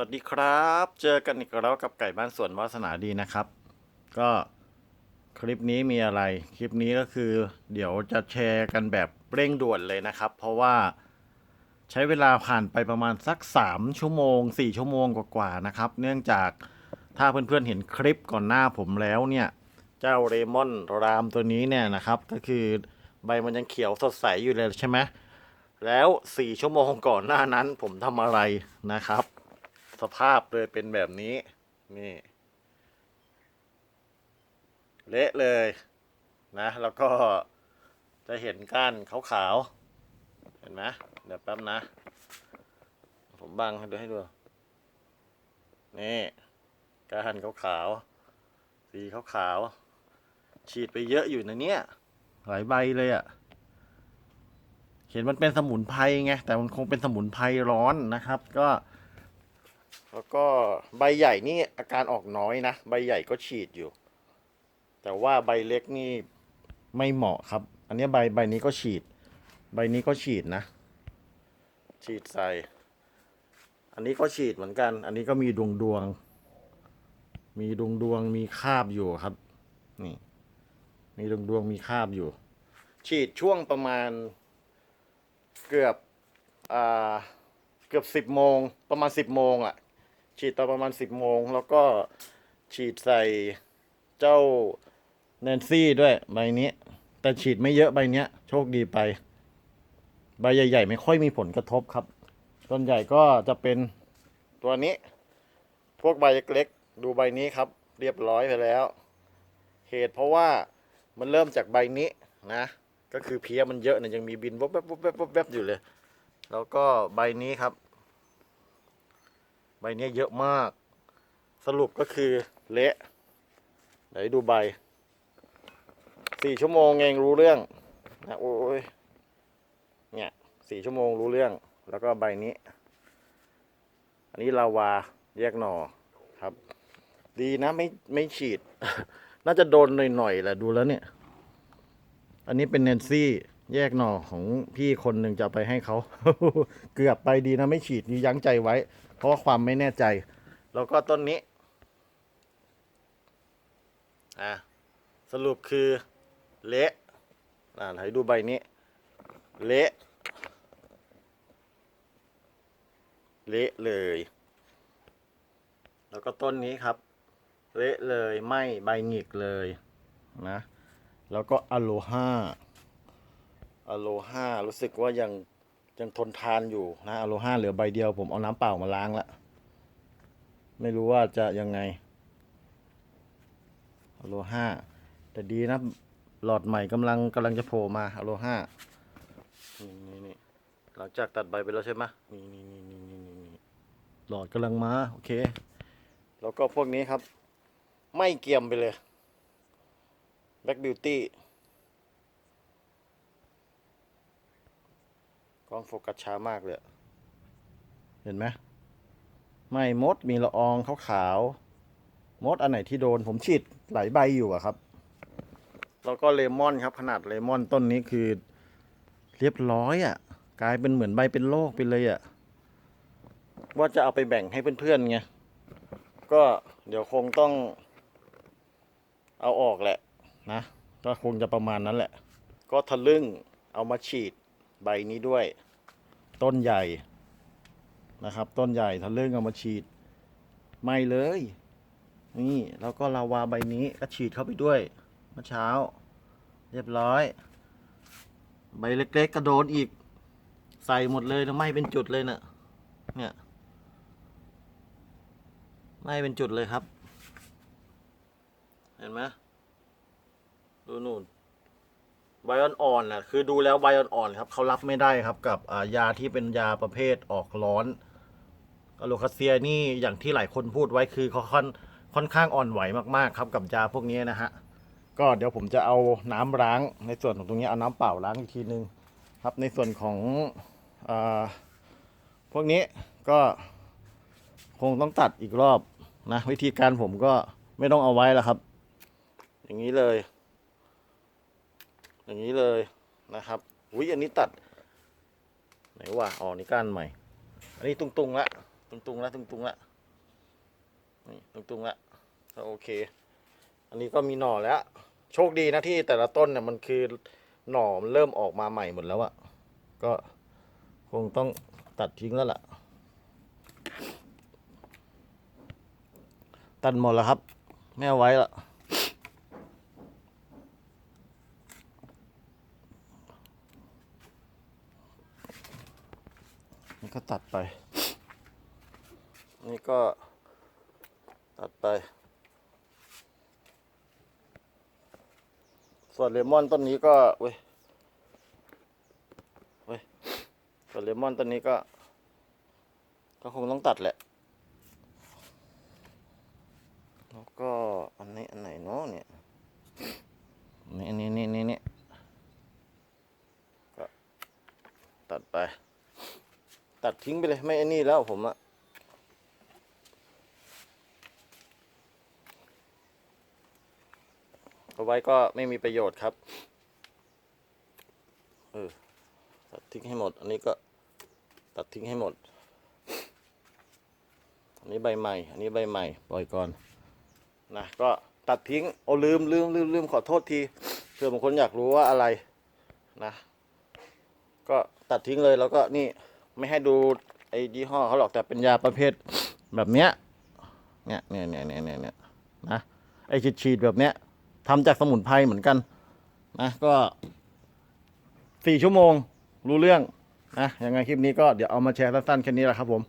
วัสดีครับ เจอกันอีกแล้วกับไก่บ้านสวนวาสนาดีนะครับ ก็คลิปนี้มีอะไร คลิปนี้ก็คือ เดี๋ยวจะแชร์กันแบบเร่งด่วนเลยนะครับ เพราะว่าใช้เวลาผ่านไปประมาณสัก 3 ชั่วโมง 4 ชั่วโมงกว่าๆนะครับ เนื่องจากถ้าเพื่อนๆเห็นคลิปก่อนหน้าผมแล้วเนี่ย เจ้าเรมอนรามตัวนี้เนี่ยนะครับ ก็คือใบมันยังเขียวสดใสอยู่เลยใช่ไหมแล้วสี่ชั่วโมงก่อนหน้านั้นผมทำอะไรนะครับ สภาพเลยเป็นแบบนี้ นี่ เละเลยนะ แล้วก็จะเห็นก้านขาวๆ เห็นไหมเดี๋ยวแป๊บนะ ผมบังให้ดูให้ดู นี่ก้านขาวๆ สีขาวๆ ฉีดไปเยอะอยู่นะเนี่ย หลายใบเลยอะ่ะเห็นมันเป็นสมุนไพรไงแต่มันคงเป็นสมุนไพรร้อนนะครับ ก็ แล้วก็ใบใหญ่นี่อาการออกน้อยนะ ใบใหญ่ก็ฉีดอยู่ แต่ว่าใบเล็กนี่ไม่เหมาะครับ อันนี้ใบใบนี้ก็ฉีด ใบนี้ก็ฉีดนะ ฉีดใส่ อันนี้ก็ฉีดเหมือนกัน อันนี้ก็มีดวงดวง มีดวงดวงมีคราบอยู่ครับ นี่ มีดวงดวงมีคราบอยู่ ฉีดช่วงประมาณเกือบอ่าเกือบสิบโมงประมาณสิบโมงอะ ฉีดตอนประมาณสิบโมง แล้วก็ฉีดใส่เจ้าแนนซี่ด้วยใบนี้ แต่ฉีดไม่เยอะใบเนี้ย โชคดีไป ใบใหญ่ ๆ ไม่ค่อยมีผลกระทบครับส่วนใหญ่ก็จะเป็นตัวนี้ พวกใบเล็กๆดูใบนี้ครับ เรียบร้อยไปแล้ว เหตุเพราะว่ามันเริ่มจากใบนี้นะ ก็คือเพี้ยมันเยอะเนี่ยยังมีบินวบแวบวบแวบวบแวบอยู่เลย แล้วก็ใบนี้ครับ ใบนี้เยอะมาก สรุปก็คือเละไหนดูใบสี่ชั่วโมงเองรู้เรื่องนะโอ้ยเนี่ยสี่ชั่วโมงรู้เรื่อง แล้วก็ใบนี้ อันนี้ลาวาแยกหน่อครับ ดีนะไม่ไม่ฉีด น่าจะโดนหน่อยๆแหละดูแล้วเนี่ย อันนี้เป็นแนนซี่ แยกหน่อของพี่คนหนึ่งจะไปให้เขา เกือบไปดีนะไม่ฉีดนี่ยั้งใจไว้ เพราะว่าความไม่แน่ใจ แล้วก็ต้นนี้ อะ สรุปคือ เละอ่าให้ดูใบนี้ เละเละเลย แล้วก็ต้นนี้ครับ เละเลยไหม่ใบหงิกเลยนะ แล้วก็อโลฮา อโลฮารู้สึกว่ายังยังทนทานอยู่นะอโลฮาเหลือใบเดียว ผมเอาน้ำเปล่ามาล้างละไม่รู้ว่าจะยังไงอโลฮาแต่ดีนะ หลอดใหม่กำลังกำลังจะโผล่มาอโลฮานี่นี่นี่หลังจากตัดใบไปแล้วใช่ไหมนี่นี่นี่นี่นี่นี่นี่หลอดกำลังมา โอเค แล้วก็พวกนี้ครับ ไม่เกี่ยมไปเลยแบ็กบิวตี้ ล้องโฟกัสช้ามากเลยอะเห็นไหมไม่มดมีละอองขาวๆมดอันไหนที่โดนผมฉีดหลายใบอยู่อะครับ แล้วก็เลมอนครับ ขนาดเลมอนต้นนี้คือ เรียบร้อยอะกลายเป็นเหมือนใบเป็นโรคไปเลยอะว่าจะเอาไปแบ่งให้เพื่อนๆไงก็เดี๋ยวคงต้อง เอาออกแหละนะ ก็คงจะประมาณนั้นแหละ ก็ทะลึ่งเอามาฉีดใบนี้ด้วย ต้นใหญ่นะครับ ต้นใหญ่ทะลึ่งเอามาฉีดไม่เลย นี่แล้วก็ลาวาใบนี้ก็ฉีดเข้าไปด้วยเมื่อเช้า เรียบร้อย ใบเล็กๆกระโดนอีก ใส่หมดเลยนะไม่เป็นจุดเลยเนะ่ะเนี่ยไม่เป็นจุดเลยครับ เห็นไหมดูนู่น ใบอ่อนน่ะคือดูแล้วใบอ่อนครับเขารับไม่ได้ครับกับยาที่เป็นยาประเภทออกร้อนกาโลคาเซียนี่อย่างที่หลายคนพูดไว้คือเขาค่อนค่อนข้างอ่อนไหวมากๆครับกับยาพวกนี้นะฮะก็เดี๋ยวผมจะเอาน้ำล้างในส่วนของตรงนี้เอาน้ำเปล่าล้างอีกทีนึงครับในส่วนของอพวกนี้ก็คงต้องตัดอีกรอบนะวิธีการผมก็ไม่ต้องเอาไว้แล้วครับ อย่างนี้เลย อย่างนี้เลยนะครับอุ้ยอันนี้ตัด ไหนว่าอ๋อนี่ก้านใหม่ อันนี้ตุงๆละตุงๆแล้วตุงๆแล้วนี่ตุงๆแล้วก็โอเค อันนี้ก็มีหน่อแล้ว โชคดีนะที่แต่ละต้นเนี่ยมันคือหน่อมันเริ่มออกมาใหม่หมดแล้วอะก็คงต้องตัดทิ้งแล้วล่ะ ตัดหมดแล้วครับ ไม่เอาไว้ละนี่ก็ ตัดไป นี่ก็ตัดไป ส่วนเลมอนต้นนี้ก็เว้ยเว้ยส่วนเลมอนต้นนี้ก็ ก็คงต้องตัดแหละ แล้วก็อันนี้อันไหนเนาะเนี่ยนี่นี่นี่นี่นี่ก็ตัดไป ตัดทิ้งไปเลยไม่ไอ้นี่แล้วผมอะเอาไว้ก็ไม่มีประโยชน์ครับ เออ ตัดทิ้งให้หมด อันนี้ก็ตัดทิ้งให้หมด อันนี้ใบใหม่ อันนี้ใบใหม่ปล่อยก่อน นะ ก็ตัดทิ้ง โอ้ลืมลืมลืมลืมขอโทษทีเผื่อบางคนอยากรู้ว่าอะไร นะ ก็ตัดทิ้งเลยแล้วก็นี่ ไม่ให้ดูไอ้ยี่ห้อเขาหรอกแต่เป็นยาประเภทแบบเนี้ยเนี่ยเนี่ยเนี่ยเนี่ยเนี่ยเนี่ยนะไอ้ฉีดๆแบบเนี้ยทำจากสมุนไพรเหมือนกันนะก็สี่ชั่วโมงรู้เรื่องนะยังไงคลิปนี้ก็เดี๋ยวเอามาแชร์สั้นๆแค่นี้แหละครับผม